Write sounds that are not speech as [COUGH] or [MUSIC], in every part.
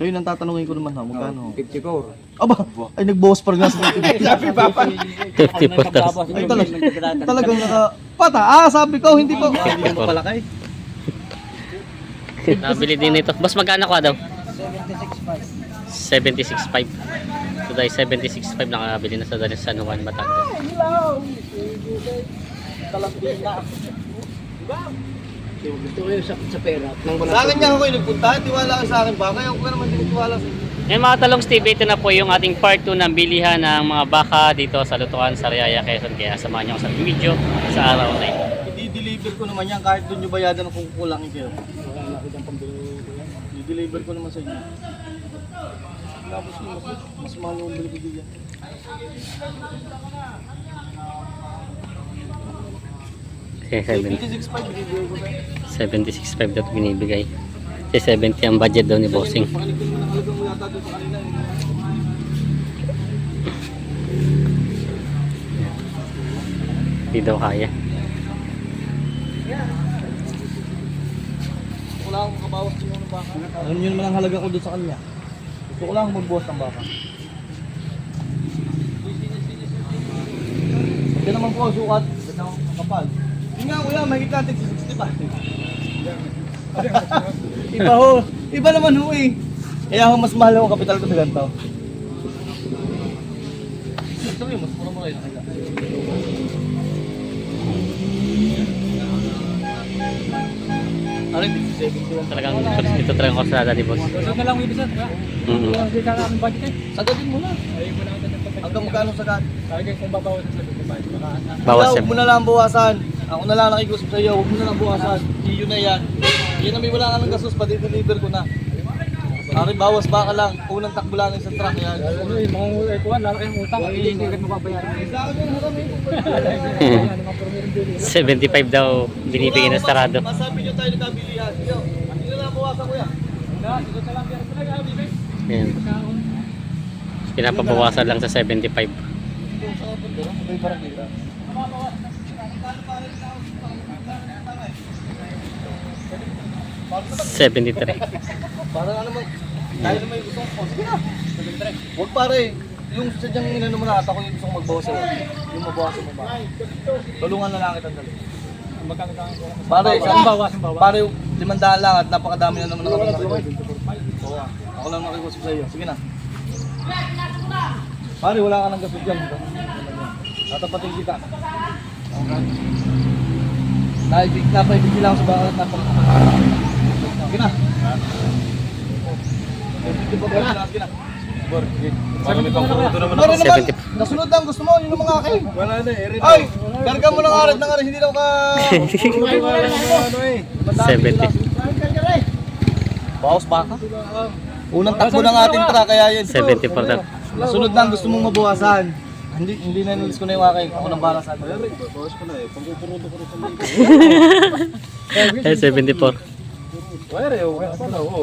Kayo nang tatanungin ko naman ha, magkano? 54. Aba, ay nagbawas pa rin nga sa 50. [LAUGHS] Sabi Papa. 54,000. Ay talaga, talagang naka... Pata, ah sabi ko, hindi ko. Hindi mo pala kay. Nabili din ito. Boss, magkano ka daw? 76.5. So dahil 76.5 nakabili na sa Dalis San Juan, Batangas. Gusto ko yung sa, sa pera. Nang Sa akin niya ako kayo nagpunta, tiwala ka sa akin ba? Kaya ako ka naman din tiwala sa Ngayon mga talong Steve, ito na po yung ating part 2 ng bilihan ng mga baka dito sa Lutuan, Sariaya, Quezon. Kaya samahan nyo ako sa video sa araw na ito. I-deliver ko naman yan kahit doon nyo bayadan kung kukulangin kayo. I-deliver ko naman sa inyo. Tapos mas, mas mahal yung bili ko dyan. Okay, 70 56.5 binibigay ko na. 76.5 daw binibigay. Kasi 70 ang budget daw ni Bossing. Naman. Hindi daw kaya. Lang akong makabawas din ng. Alam nyo naman ang halaga ko doon sa kanya. Gusto ko lang magbuwas ng baka. Hindi naman po ang sukat. Ganda akong kapal. Nga kuya, mahigit natin sa 65. Iba ho. Iba naman ho eh. Kaya ho, mas mahal ang kapital ko sa ganito. Ito yun, mas mura-mura yun. nakita. Ano yung 70 Talagang ito talagang kursada ni Boss. Na lang yung isa. Mm Hindi ka namin budget eh. Sagadin mo na. Ayaw mo na. Hanggang magkano sagad? Talagang kung babawasan sa 55. Baka na. Bawas siya. huwag mo na lang bawasan. Ako na lang nakikusap sa iyo, huwag mo na lang bukasan. Iyo na yan. Yan na may wala ka ng gasos, pati deliver ko na. Pare, bawas baka lang. Unang takbo lang sa truck yan. Ano yung mga ulay ko, lalo kayong utang, eh, hindi ka mababayaran. [LAUGHS] 75 daw binibigay ng sarado. Masabi nyo tayo nagkabilihan. Yo, hindi na lang buwasan kuya. Ayan. Pinapabawasan lang sa 75. Ito sa open, pero may parang dito. 73. Para ano tayo naman pare, yung sadyang inano mo ata ko yung gusto magbawas Yung mabawasan mo ba? Tulungan na lang kita dali. Pare, saan bawas? Pare, limandaan lang at napakadami na naman ako nakikusog. Ako lang nakikusog sa iyo. Sige na. Pare, wala ka nang gasod dyan. Tatapating kita. Okay. Naibig, napaibig sila ako sa bawat napakadami. Sige na. Ano. Nasunod lang, gusto mo, yun ang mga akin. Wala na, eh. Ay, karga mo ng arat ng arat, hindi daw ka... ano eh. 70. Bawas baka. Unang takbo ng ating truck, kaya yun. 74 daw. Nasunod lang, gusto mong mabawasan. Hindi hindi na nilis ko na yung akin. Ako nang para sa akin. Bawas ko na [LAUGHS] eh. Pangkukuruto ko rin sa mga. Eh, 74. Wala rin, wala na, oo.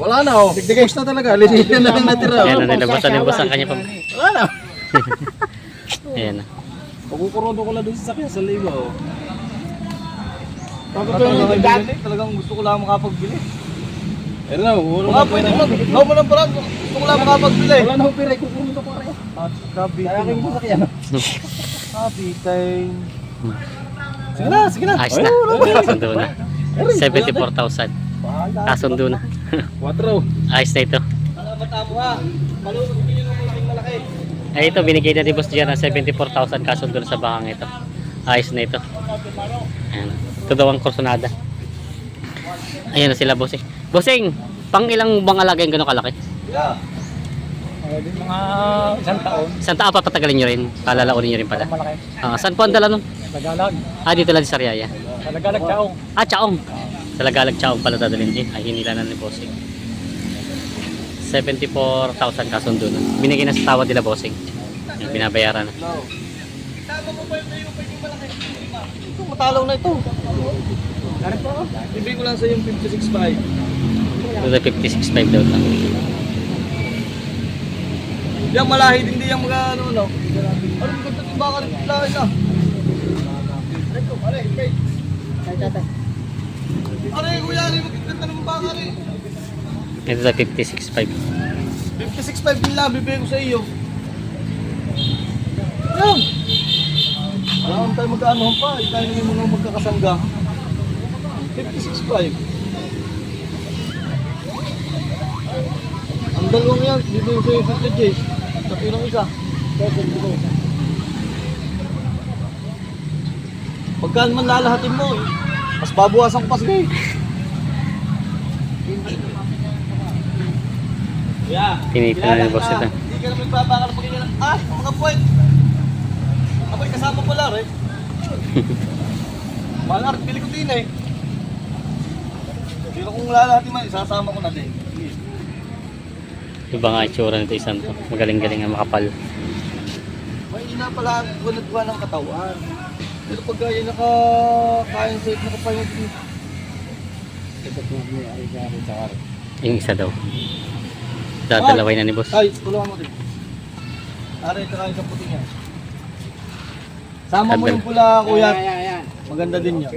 Wala na, oh. Digdigay na talaga. Lilihan na lang natira. Ayan na nilabasan ni Boss ang kanya pang... Wala na. Ayan na. Pagkukurodo ko lang doon sa sakya sa libo. oh. Talagang, dati, talagang gusto ko lang makapagbili. Pero na, ulo Mga pwede mo, gawa mo ng parang gusto ko lang makapagbili. Wala na, pira. Kukurodo ko rin. At kabi. Kaya aking sasakyan. Kabi tayo. Sige na, sige na. Ayos na. Kasundo na. 74,000. Kasundo na. 4. Ayos na ito. Ay ito, binigay na ni Boss Gian ng 74,000 kasundo na sa bakang ito. Ayos na ito. Ayan. Ito daw ang kursonada. Ayan na sila, Bossing. Bossing, pang ilang bang alagay gano'ng kalaki? Yeah. mga isang taon. Isang taon pa patagalin nyo rin. Palalaunin nyo rin pala. Malaki. Ah, saan po ang dala nun? Ah, dito lang sa Sariaya. Nagalag taong. Ah, Chaong. Sa Lagalag Chaong pala dadalhin. Eh, ay hinila na ni Bossing. 74,000 kasundo na. Binigay na sa tawad nila Bossing. Yung binabayaran na. No. Tama mo pa yung tayo pa yung malaki. Ito, matalaw na ito. Ano po? Bibigay ko lang sa yung 56.5. Ito na 56.5 daw ito. Yan malahid, hindi yung mga ano ano. Ano yung baka rin lahi na. Aray ko, aray, wait. Aray kuya, aray, magaganda ng baka rin. Ito sa 56.5. 56.5 din lang, bibigay ko sa iyo. Yan! Naman tayo magkaano pa, tayo naman mga magkakasangga. 56.5. Ang dalawang yan, bibigay ko sa iyo 50 J's. Sa pinang isa. Pagka naman lalahatin mo, eh, mas babawasan ko pa. Yeah. Tinipid na ni boss ito. Hindi ka naman babakal pag ganyan. Ah, mga puwet. Apoy, kasama pala rin. [LAUGHS] Malar, pili ko din eh. Pero kung lalahati man, isasama ko na din. Iba nga itsura nito isang to. Magaling-galing ang makapal. May ina pala ang buwan-buwan ng katawan. Pero pag kaya nakakain safe, nakapahinga din. Yung isa daw. Dadalaway na ni boss. Ay, tulungan mo din. Are, ito kain sa puti niya. Sama mo Tandem. yung pula, kuya. Maganda din yan.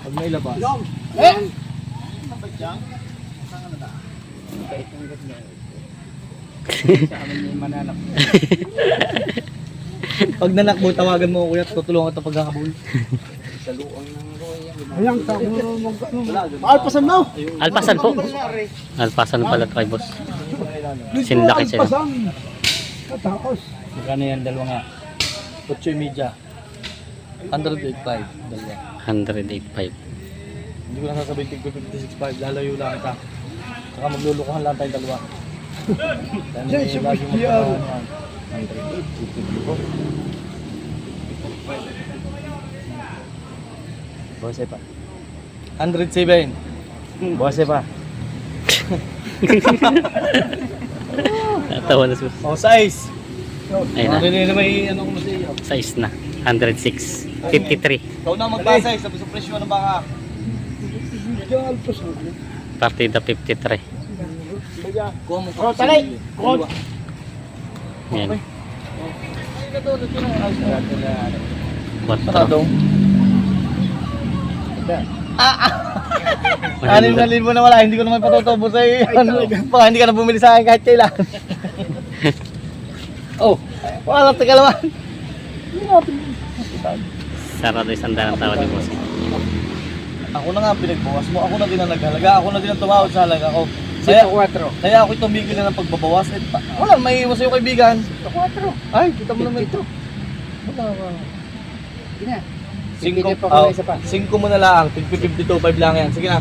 Pag may labas. [LAUGHS] Pag nanakbo, tawagan mo kuya, tutulungan ito pagkakabul. [LAUGHS] Ayan, Alpasan mo! Alpasan po. Alpasan pala to kay boss. Sinlaki sila. Tapos. Magkano yan, dalawa nga? 8 media. 108.5. Dalawa. 108.5. Hindi ko na sasabihin tig 56.5. Lalayo lang kita. Saka maglulukuhan lang tayo dalawa. [LAUGHS] Dahil Yan, may sa laging PCR. magkakaano yan. 108. Bose pa. 107. Bose pa. [LAUGHS] Natawa na si boss. Oh, size. Ayun na. Ano na may ano ko sa iyo. Size na. 106. 53. Ikaw na magbasa sa sa presyo ng baka. Partida 53. Kuha mo. Oh, talay. Kuha. Yan. Na to, Anim na libo na wala, hindi ko naman patutubo sa iyo. Ano, [LAUGHS] baka hindi ka na bumili sa akin kahit kailan. [LAUGHS] oh, wala, teka naman. Sarado isang daan ang tawad ni boss. Ako na nga pinagbawas mo, ako na din ang naghalaga, ako na din ang tumawad sa halaga ko. Kaya, kaya ako tumigil na ng pagbabawas. Eh, pa- wala, may iwas sa'yo kaibigan. Ay, kita mo naman ito. Wala, wala. Singko, oh, singko mo na lang, tig 52.5 lang yan. Sige na.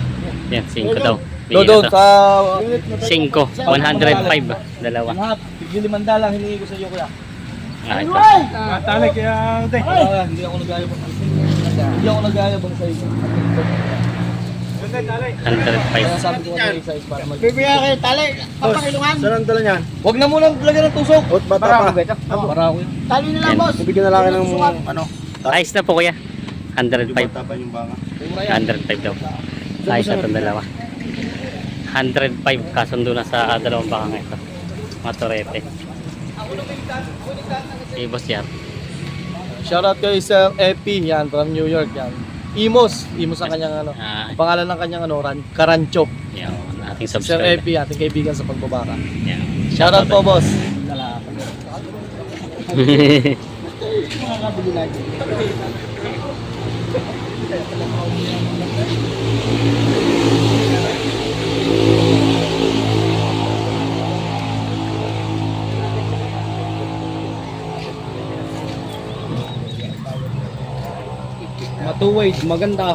Yan, 5 daw. Do, Bigyan do, na to. sa 5. 105. Dalawa. lahat, tig limanda lang, hiningi ko sa iyo kuya. Ah, ito. Matalik kaya ate. Wala, hindi ako. Hindi ako nag-ayabang sa iyo. 105. Kaya sabi ko sa para mag... Bibigyan kayo tali. Papakilungan. Saan ang dala niyan? Huwag na muna lagyan ng tusok. Ot, bata pa. Para ako. Tali na lang, boss. Bibigyan na lang ng ano. Ayos na po kuya. 105. Bata pa yung banga. 105 daw. Ayos na itong dalawa. 105 kasundo na sa dalawang baka ito. Mga torete. Si Boss Yar. Shoutout kay Sir Epi, yan, from New York, yan. Imos, Imos ang kanyang ano. Ah, Ang pangalan ng kanyang ano, Ran, Karancho. yan, ating Sir subscriber. Epi, ating kaibigan sa pagbabaka. Yan. Shoutout po, boss. [LAUGHS] [LAUGHS] Matuwid, maganda.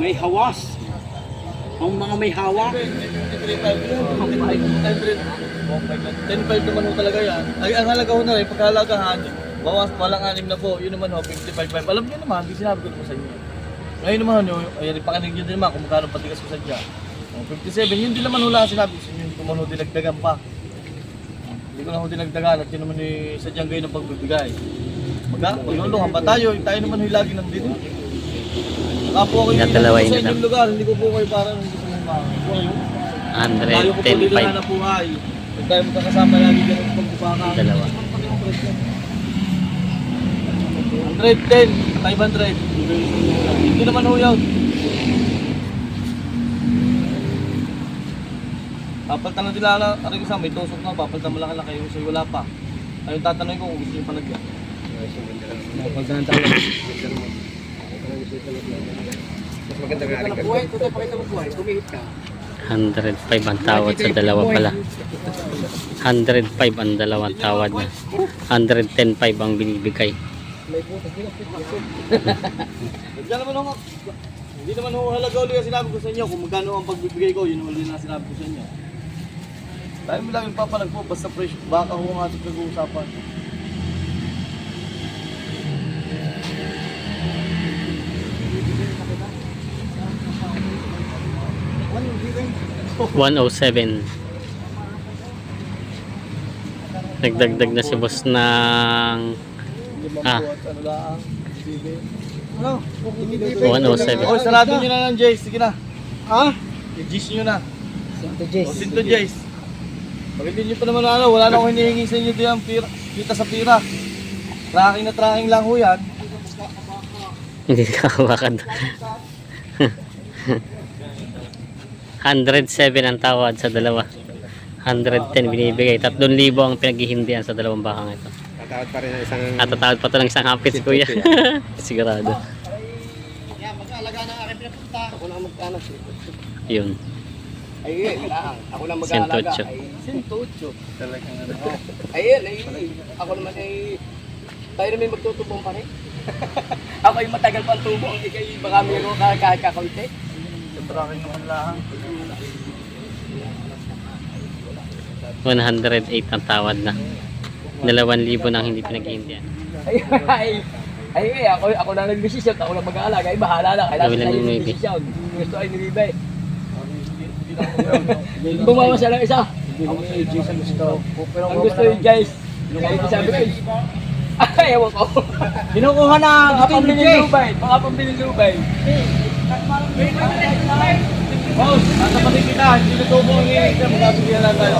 May hawas. Ang mga may hawak. 10.5 naman ho talaga yan. Ay, ang halaga ho na rin, pagkalagahan, bawas walang anim na po, yun naman ho, 55.5. Alam niyo naman, hindi sinabi ko po sa inyo. Ngayon naman ho, ayan, pakinig nyo din naman kung magkano patigas ko sa dyan. Oh, 57, yun din naman ho lang sinabi ko sa inyo, hindi ko man ho dinagdagan pa. Hindi ko na ho dinagdagan at yun naman eh, sadyang gayon ang pagbibigay. Magka, maglulungan pa tayo, tayo naman ho lagi nandito. Saka po ako yung Natalaway sa inyong lugar, hindi ko po kayo parang gusto mong mga. Tayo ko po na 110.5. na buhay. Huwag tayo magkakasama lagi ganun sa pagbubaka. Dalawa. 110, 500. Hindi naman ho yun. Papaltan na nila na, aray ko sa may tusok na, papaltan mo lang lang kayo, so wala pa. Ayun tatanungin ko kung gusto nyo palagyan. Papaltan ng tao. Mas maganda ka aling buhay, tutoy, pakita mo buhay, kumihit ka. 105 tawad sa dalawa pala 105 ang dalawang tawad 110.5 ang binibigay [LAUGHS] Diyan naman ako. Hindi naman ho halaga ulit ang sinabi ko sa inyo. Kung magkano ang pagbibigay ko, yun ulit na sinabi ko sa inyo. Tayo mo lang yung papalag po, basta presyo. Baka ho ang ating pag-uusapan. Oh, 107. Nagdagdag na si boss ng Ah. Ano lang, sige. Ano? 107. Oh, sarado nyo na ng Jace. Sige na. Ha? I-Jace nyo na. Santo O, sinto Jace. Pag hindi nyo pa naman ano, wala na akong hinihingi sa inyo diyan, pira, kita sa pira. Tracking na tracking lang ho yan. Hindi ka hawakan. 107 ang tawad sa dalawa. 110 binibigay. 3,000 ang pinaghihindihan sa dalawang bakang ito. Tatawad pa rin ang isang... At tatawad pa ito ng isang hapit, kuya. [LAUGHS] Sigurado. Yan, mag-aalaga ng aking pinapunta. Ako na ang mag-anak. Yun. Ay, eh, kailangan. Ako na mag-aalaga. 108. Ay, Sintucho. Talagang ano. [LAUGHS] Ayun, ay, ako naman ay... Tayo naman magtutubong pa rin. [LAUGHS] ako ay matagal pa ang tubo. Ang ikay baka mayroon ka kahit kakaunti. Sa tracking naman lang. 108 ang tawad na. 2,000 nang hindi pinaghihindihan. Ay, ay, ay, ay, ako, ako na nag-desisyon. Ako na mag-aalaga. Ay, bahala na. Kailangan Gawin tayo yung nag-desisyon. Gusto ay nilibay. Bumawa siya ng isa. Ako sa Jason gusto. Pero Ang gusto yung guys. Kaya sabi ko, [LAUGHS] ay, ewan ko. Kinukuha na Mga pambiling lubay. Mga pambiling lubay. Boss, nasa pati kita, hindi na tubo ang hihingi ka, magkabigyan lang tayo.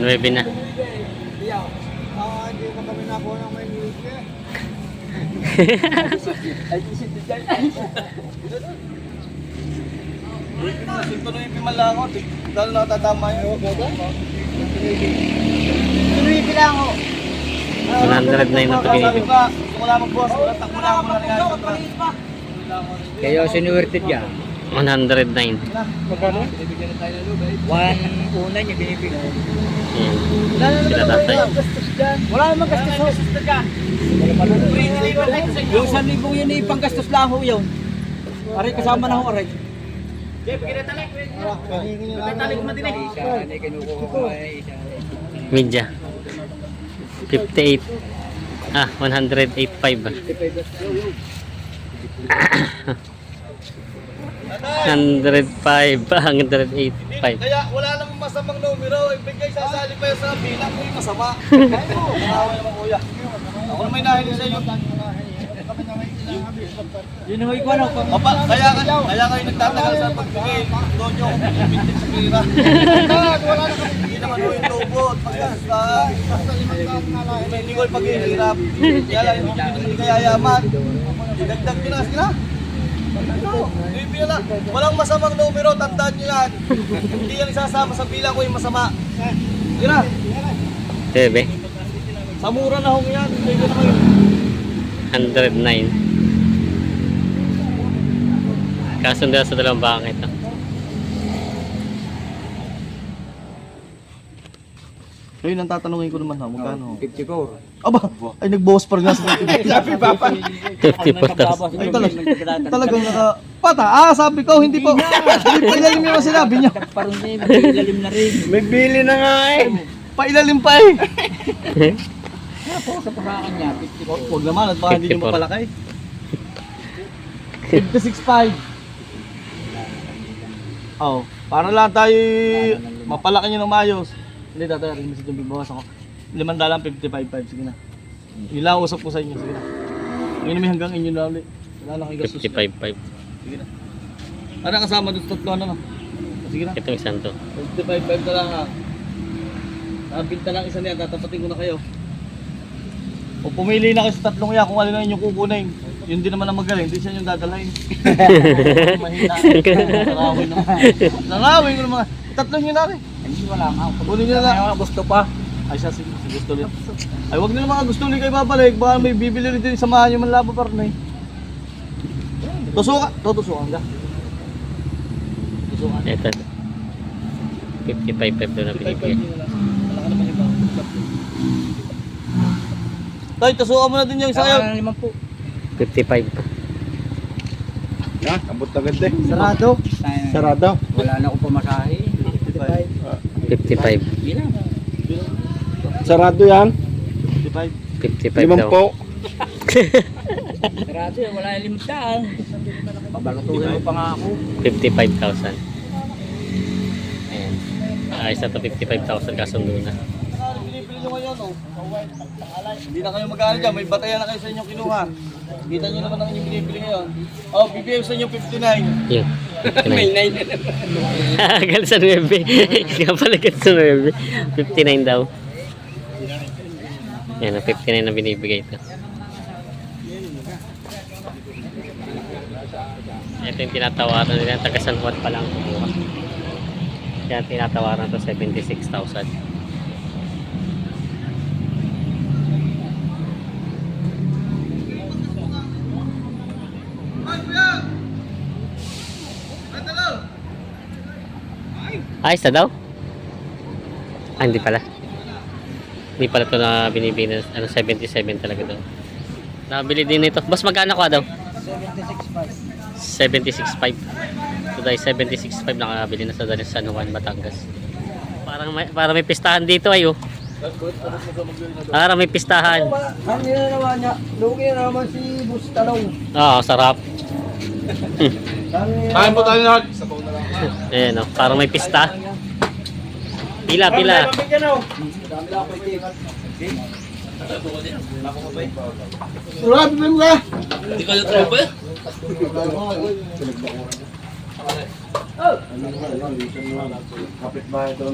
9. Ayan, 9 na. Ay, isip din guys. Sinto na yung pimal lang ako, dahil nakatadama yun. Tuloy lang ako. 109 ang Sabi pinibig. ka, gusto ko lamang boss, wala takbo na ako na rin. Kaya sinuwerted yan. 109. Magkano? One una niya binibigyan. Ayan. Sila tatay. Wala naman gastos ho. Yung isang libo yun ay panggastos lang ho yun. Aray kasama na ho aray. Media. 58. Ah, 108.5. [COUGHS] [COUGHS] [COUGHS] ah. 105. 108.5. Kaya wala namang masamang numero, ibigay sasali pa sa bilang ko yung masama. [LAUGHS] Kaya mo, makawa naman kuya. Ako naman nahilig sa iyo. Yun ho ikaw ano. Papa, kaya ka, kaya kayo nagtatagal sa pagbigay. Doon nyo akong bibintin sa pira. [LAUGHS] Wala na kami. Hindi naman yung lubot. Pagkasta. Hindi ko yung paghihirap. Kaya lang, hindi naman kaya yaman. Idagdag nyo na, sige lang. Walang masamang numero, tandaan nyo yan. Hindi yan isasama sa bilang ko yung masama. Na. Bebe. Sa mura na hong yan. Hindi ko na kayo. 109. Kasundo sa dalawang bakang ito. Ngayon ang tatanungin ko naman ha, magkano? 54. Aba, ay nag-boss pa rin nga sa [LAUGHS] Sabi papa. 54,000. Ay talaga, talagang naka... Pata, ah sabi ko, hindi po. Pailalim yung sinabi niya. Parang niya, ilalim na rin. May bili na nga eh. Pailalim pa eh. Sa pakakan niya, 54. Huwag naman, at baka hindi niyo 54. mapalakay. 56.5. Oh, para lang tayo mapalaki niyo ng maayos. Hindi, tatay, rin mo yung bibawas ako. Limandalang 55.5, sige na. Yun lang ang usap ko sa inyo, sige na. Ngayon naman hanggang inyo na ulit. Wala na kayong gastos. 55.5. Sige na. Para kasama doon sa tatlo ano no? Sige na. Itong isang to. 55.5 na lang ha. Nakabinta lang isa niya, tatapatin ko na kayo. O pumili na kayo sa tatlong yan kung alin na inyong kukunin. yun din naman ang magaling, hindi siya yung dadalhin. [LAUGHS] Mahina. [LAUGHS] Narawin naman. Narawin ko naman. Tatlong yun natin. Hindi wala nga. Kunin nyo na lang. Gusto pa. Ay siya, sige, gusto ulit. Ay, wag nyo naman gusto ulit kayo babalik. Baka may bibili rin din, samahan nyo man labo pa rin eh. Tusuka, to tusukan ka. Tusukan. Ito. 55 doon na binibigay. Tay, tusukan mo na din yung isa kayo. Kaya naman po. 55. Ha? Abot agad eh. Sarado. Sarado. Wala na akong pamasahe. 55. Hindi na. Sarado yan. 55. 55 Limang daw. po. Sarado yan. Wala yung limitahan. Babalutuhin mo pa nga ako. 55,000. Ayan. Ayos na to 55,000 kasundo na. Pinipili nyo ngayon, oh. Hindi na kayo mag-aaral dyan, may batayan na kayo sa inyong kinuha. Kita nyo naman ang inyong binibili ngayon. Oh, bibigay ko sa inyo 59. Yun. May 59. nine na naman. [LAUGHS] Gal sa 9. Kaya pala sa 9. 59 daw. Yan, ang 59 na binibigay ito. Ito yung tinatawaran nila. Taga San Juan pa lang. Kaya tinatawaran to 76,000. Ayos na daw? Ah, hindi pala. Hindi pala ito na binibili. Ano, 77 talaga daw. Nabili din ito. Boss, magkano ka daw? 76.5. Ito dahil 76.5 nakabili na sa Dalis San Juan, Batangas. Parang may, parang may pistahan dito ay oh. Parang may pistahan. Na naman niya? Lugi na naman si Bus Talong. Oo, sarap. Kain po tayo lahat. [LAUGHS] Ayan oh, parang may pista. Pila, pila. Sarado din ka. Hindi kayo tropa eh. Kapit bahay ito.